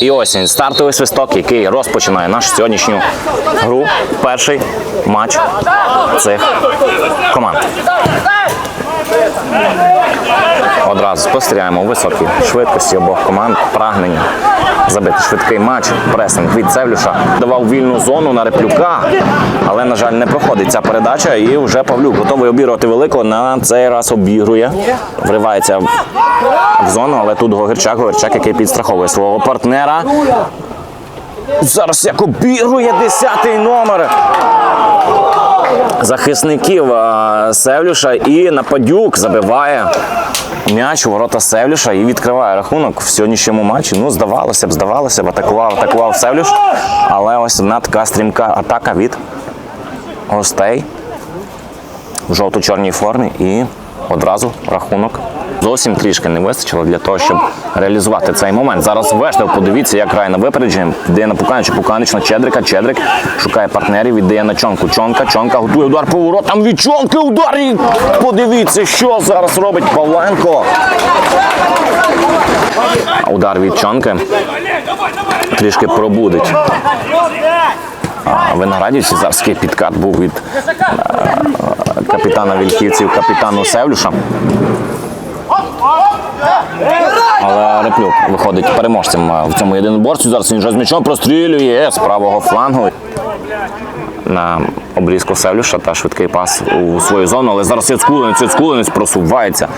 І ось стартовий свисток, який розпочинає нашу сьогоднішню гру. Перший матч цих команд. Одразу спостерігаємо високі швидкості обох команд, прагнення забити швидкий матч, пресинг від Цевлюша. Давав вільну зону на реплюка, але, на жаль, не проходить ця передача. І вже Павлюк готовий обігрувати великого. На цей раз обігрує, вривається в зону, але тут Гогирчак, Гогирчак, який підстраховує свого партнера. Зараз як обігрує 10-й номер захисників Севлюша і Нападюк забиває м'яч у ворота Севлюша і відкриває рахунок в сьогоднішньому матчі. Ну, здавалося б, здавалося б, атакував, атакував Севлюш, але ось одна така стрімка атака від гостей в жовто-чорній формі і одразу рахунок. Зовсім трішки не вистачило для того, щоб реалізувати цей момент. Зараз Вештев, подивіться, як грає на випередження. Віддає на Пуканича, Пуканич на Чедрика. Чедрик шукає партнерів, віддає на Чонку. Чонка, Чонка готує удар по воротам. Від Чонки удар. І подивіться, що зараз робить Павленко. Удар від Чонки трішки пробудить. Виноградівці зараз такий підкат був від е, капітана Вільхівців, капітану Севлюша. Але Реплюк виходить переможцем в цьому єдиноборстві. Зараз він вже з м'ячом прострілює з правого флангу на обрізку Севлюша та швидкий пас у свою зону. Але зараз Яцкулинець, Яцкулинець просувається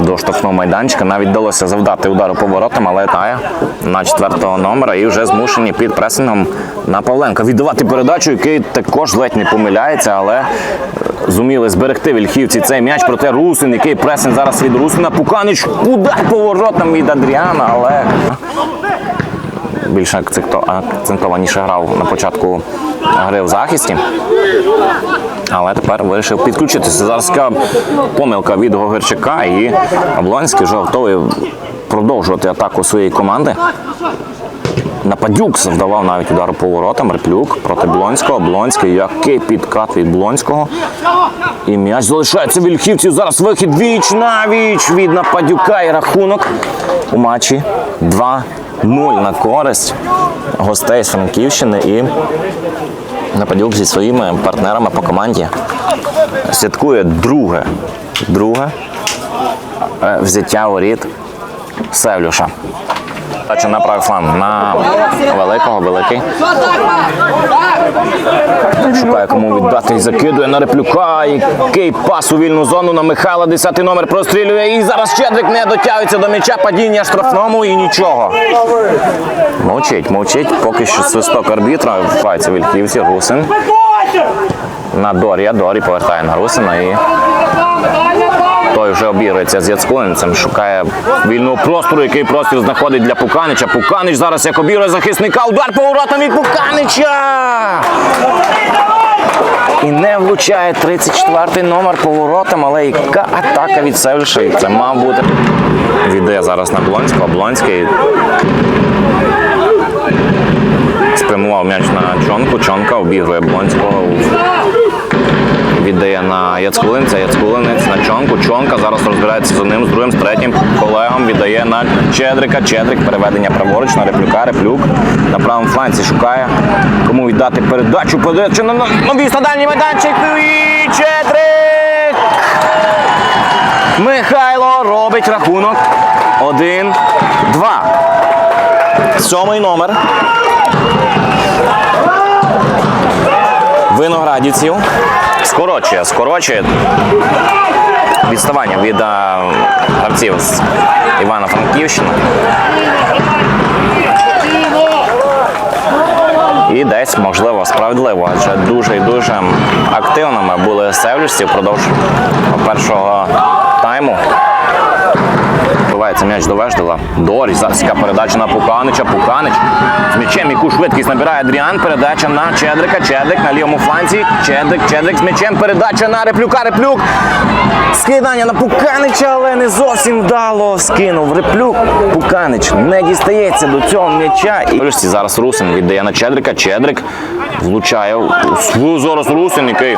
до штрафного майданчика. Навіть вдалося завдати удару по воротам, але тає на четвертого номера і вже змушені під пресингом на Павленка віддавати передачу, який також ледь не помиляється, але е, зуміли зберегти вільхівці цей м'яч. Проте Русин, який пресинг зараз від Русина. Пуканич удар по воротам від Адріана, але більш акценто- акцентованіше грав на початку гри в захисті. Але тепер вирішив підключитися. Зараз така помилка від Гогирчака і Облонський вже готовий продовжувати атаку своєї команди. Нападюк завдавав навіть удар по воротам. Реплюк проти Блонського. Блонський, який підкат від Блонського. І м'яч залишається в. Зараз вихід віч на віч від Нападюка. І рахунок у матчі 2-0 на користь гостей з Франківщини. І Нападюк зі своїми партнерами по команді святкує друге, друге е, взяття воріт Севлюша. Тача на правий фланг на великого, великий. Шукає кому віддати і закидує на реплюка. Який пас у вільну зону на Михайла. 10 номер прострілює. І зараз Щедрик не дотягується до м'яча. Падіння штрафному і нічого. Мовчить, мовчить. Поки що свисток арбітра. Впається Вільхівці, Русин. На Дорія. Дорі повертає на Русина і той вже обігрується з Яцкулинцем, шукає вільного простору, який простір знаходить для Пуканича. Пуканич зараз як обігрує захисника. Удар по воротам від Пуканича! І не влучає 34-й номер по воротам, але яка атака від Севліша. Це мав бути. Віде зараз на Блонського. Блонський спрямував м'яч на Чонку. Чонка обігрує Блонського. Віддає на Яцкулинця, Яцкулинець на Чонку. Чонка зараз розбирається з одним, з другим, з третім колегом. Віддає на Чедрика. Чедрик переведення праворуч на реплюка. Реплюк на правому фланці шукає. Кому віддати передачу. Передачу на новий стадальний майданчик. І Чедрик! Михайло робить рахунок. Один, два. Сьомий номер. Виноградівців. Скорочує, скорочує відставання від а, гравців з Івана-Франківщини. І десь, можливо, справедливо, адже дуже і дуже активними були севлюсті впродовж першого тайму. Вбивається м'яч до Веждела. Дорі. Зараз яка передача на Пуканича. Пуканич з м'ячем, яку швидкість набирає Адріан. Передача на Чедрика. Чедрик на лівому фланці. Чедрик, Чедрик з м'ячем. Передача на Реплюка. Реплюк. Скидання на Пуканича, але не зовсім вдало скинув. Реплюк. Пуканич не дістається до цього м'яча. І зараз Русин віддає на Чедрика. Чедрик влучає у свою Русин, який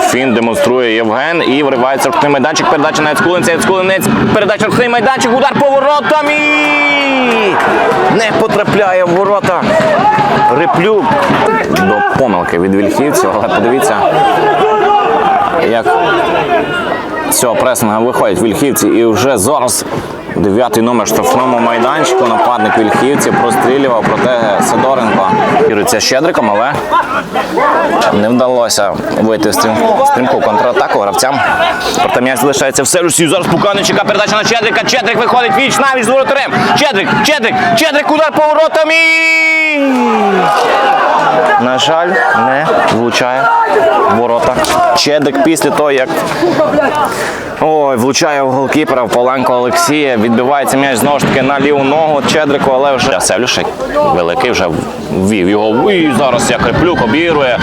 фін демонструє Євген і вривається штрафний майданчик. Передача на Яцкулинця. Яцкулинець. Передача в штрафний майданчик, удар по воротам і не потрапляє в ворота. Реплюк до помилки від вільхівців, але подивіться, як цього пресинга виходять вільхівці і вже зараз дев'ятий номер штрафному майданчику нападник вільхівців прострілював, проте Сидоренко вірується щедриком, але не вдалося вийти в стрімку контратаку гравцям. Проте м'яч залишається в селюсі. Зараз Пуканичика, передача на Чедрика. Чедрик виходить віч навіть з воротарем. Чедрик, Чедрик, Чедрик, удар поворотом і... На жаль, не влучає ворота. Чедрик після того, як Ой, влучає в голкіпера в Павленко Олексія. Відбивається м'яч знову ж таки на ліву ногу Чедрику, але вже Севлюшик великий вже ввів його. І зараз як Креплюк обігрує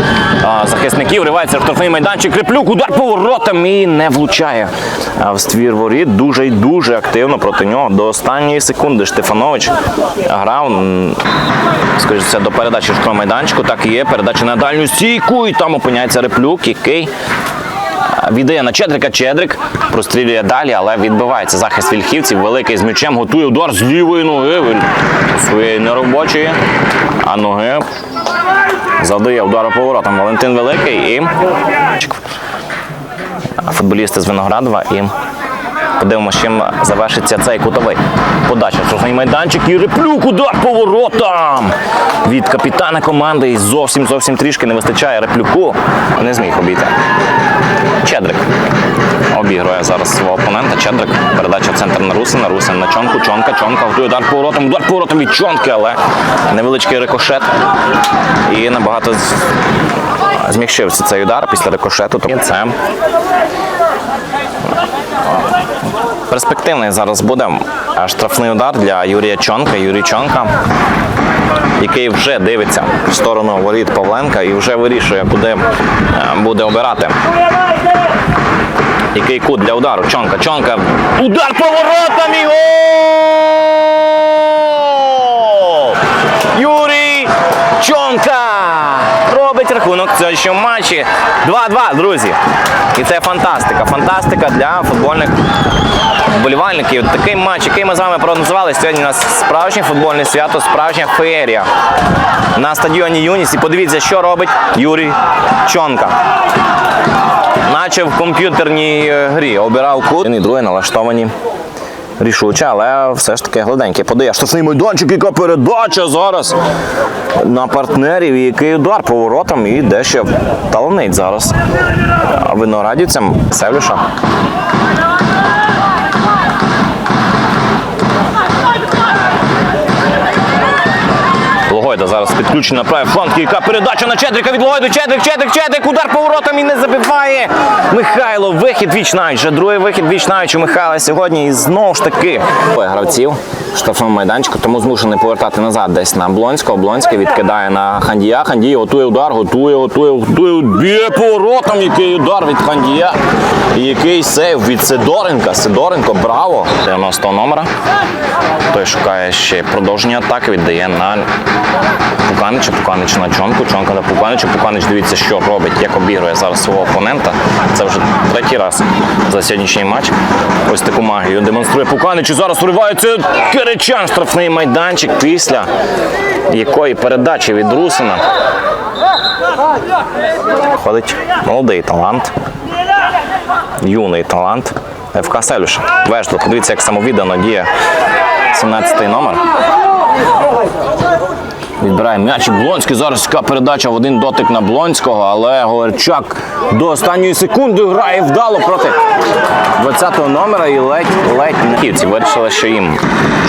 захисників, ривається в штрафний майданчик. Креплюк, удар поворотом і не влучає в ствір воріт. Дуже і дуже активно проти нього. До останньої секунди Штефанович грав. все, до передачі в майданчику. Так і є. Передача на дальню стійку. І там опиняється Реплюк, який Віддає на Чедрика Чедрик, прострілює далі, але відбивається захист вільхівців. Великий з м'ячем готує удар з лівої ноги. Своєї неробочої. А ноги завдає удару поворотом. Валентин Великий і футболісти з Виноградова. І подивимося, чим завершиться цей кутовий. Подача штрафний майданчик і реплюк, удар поворотом від капітана команди. І зовсім зовсім трішки не вистачає реплюку. Не зміг обійти. Чедрик обігрує зараз свого опонента. Чедрик. Передача в центр на Русина. Русин на чонку. Чонка. Чонка готує удар поворотом. Удар поворотом від чонки, але невеличкий рикошет. І набагато змігшився цей удар після рикошету. Тобто це перспективний зараз буде е, штрафний удар для Юрія Чонка. Юрій Чонка, який вже дивиться в сторону воріт Павленка і вже вирішує, куди е, буде обирати. Який кут для удару? Чонка, Чонка. Удар поворотом і гол! Юрій Чонка! Рахунок в цьому матчі. 2-2, друзі. І це фантастика. Фантастика для футбольних вболівальників. Такий матч, який ми з вами прогнозували. Сьогодні у нас справжнє футбольне свято, справжня феєрія на стадіоні Юніс. І подивіться, що робить Юрій Чонка. Наче в комп'ютерній е, грі обирав кут. Один і другий налаштовані рішуче, але все ж таки гладеньке. Подає штрафний майданчик, яка передача зараз на партнерів, який удар поворотом і дещо таланить зараз виноградівцям Севлюша. Підключена на правий фланг. Яка передача на Чедрика від Логойду. Чедрик, Чедрик, Чедрик, удар поворотом і не забиває. Михайло, вихід віч навіть. Вже другий вихід віч навіть у Михайла сьогодні. І знову ж таки гравців штрафному майданчику, тому змушений повертати назад десь на Блонського. Блонський відкидає на Хандія. Хандій готує удар, готує, готує, готує. Б'є поворотом, який удар від Хандія. І який сейв від Сидоренка. Сидоренко, браво! 90 номера. Той шукає ще продовження атаки, віддає на Пуканича, Пуканич на чонку, чонка на Пуканича. Пуканич дивіться, що робить, як обігрує зараз свого опонента. Це вже третій раз за сьогоднішній матч. Ось таку магію демонструє Пуканич. І зараз уривається Киричан, штрафний майданчик після якої передачі від Русина. Ходить молодий талант, юний талант. ФК Селюша. Веждло. Подивіться, як самовіддано діє 17-й номер. Відбирає м'яч Блонський. Зараз яка передача в один дотик на Блонського, але Говерчак до останньої секунди грає вдало проти 20-го номера і ледь ледь не. Вирішили, що їм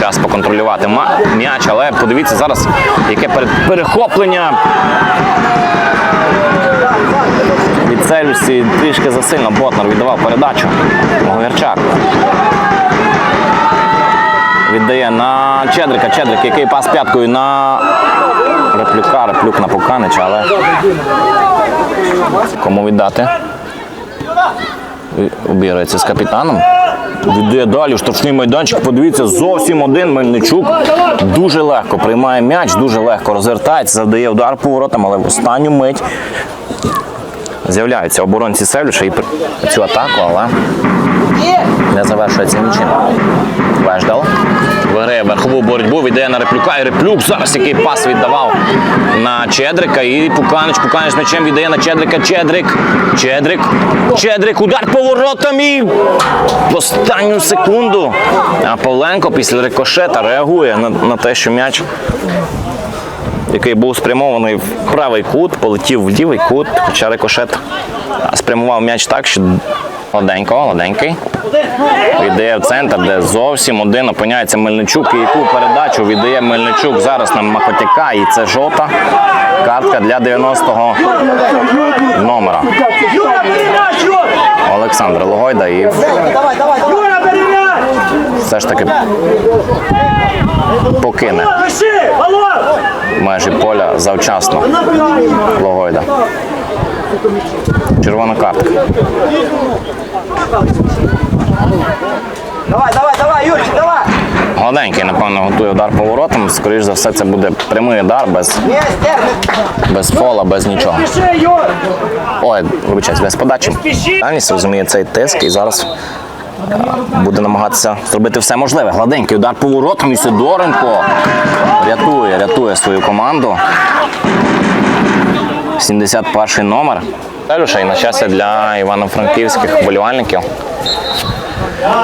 час поконтролювати м'яч, але подивіться зараз, яке перехоплення від Сельвісі трішки засильно Ботнар віддавав передачу. Говірчак. Віддає на Чедрика. Чедрик, який пас п'яткою на Реплюка, Реплюк на Пуканича, але кому віддати? Обірається з капітаном. Віддає далі штрафний майданчик. Подивіться, зовсім один Мельничук. Дуже легко приймає м'яч, дуже легко розвертається, завдає удар по воротам, але в останню мить з'являються оборонці Севлюша і цю атаку, але не завершується нічим. Веждал виграє верхову боротьбу, віддає на Реплюка. І Реплюк зараз який пас віддавав на Чедрика. І Пуканич, Пуканич м'ячем віддає на Чедрика. Чедрик. Чедрик. Чедрик. Удар поворотом і в останню секунду. А Павленко після рикошета реагує на, на те, що м'яч який був спрямований в правий кут, полетів в лівий кут, хоча рикошет спрямував м'яч так, що гладенько, гладенький. Віддає в центр, де зовсім один опиняється Мельничук. І яку передачу віддає Мельничук зараз на Махотяка. І це жовта картка для 90-го номера. Олександр Логойда і все ж таки покине межі поля завчасно Логойда. Червона картка. Давай, давай, давай, Юрчик, давай! Гладенький, напевно, готує удар поворотом. Скоріш за все, це буде прямий удар без, без фола, без нічого. Ой, вибачаюсь, без подачі. Дальність розуміє цей тиск і зараз е, буде намагатися зробити все можливе. Гладенький удар поворотом і Сидоренко рятує, рятує свою команду. 71 номер. Ще й на щастя для івано-франківських вболівальників.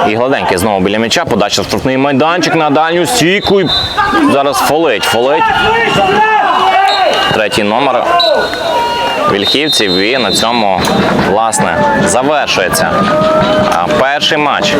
І гладенький знову біля м'яча, подача штрафний майданчик на дальню стійку. І зараз фолить, фолить. Третій номер Вільхівців і на цьому власне завершується перший матч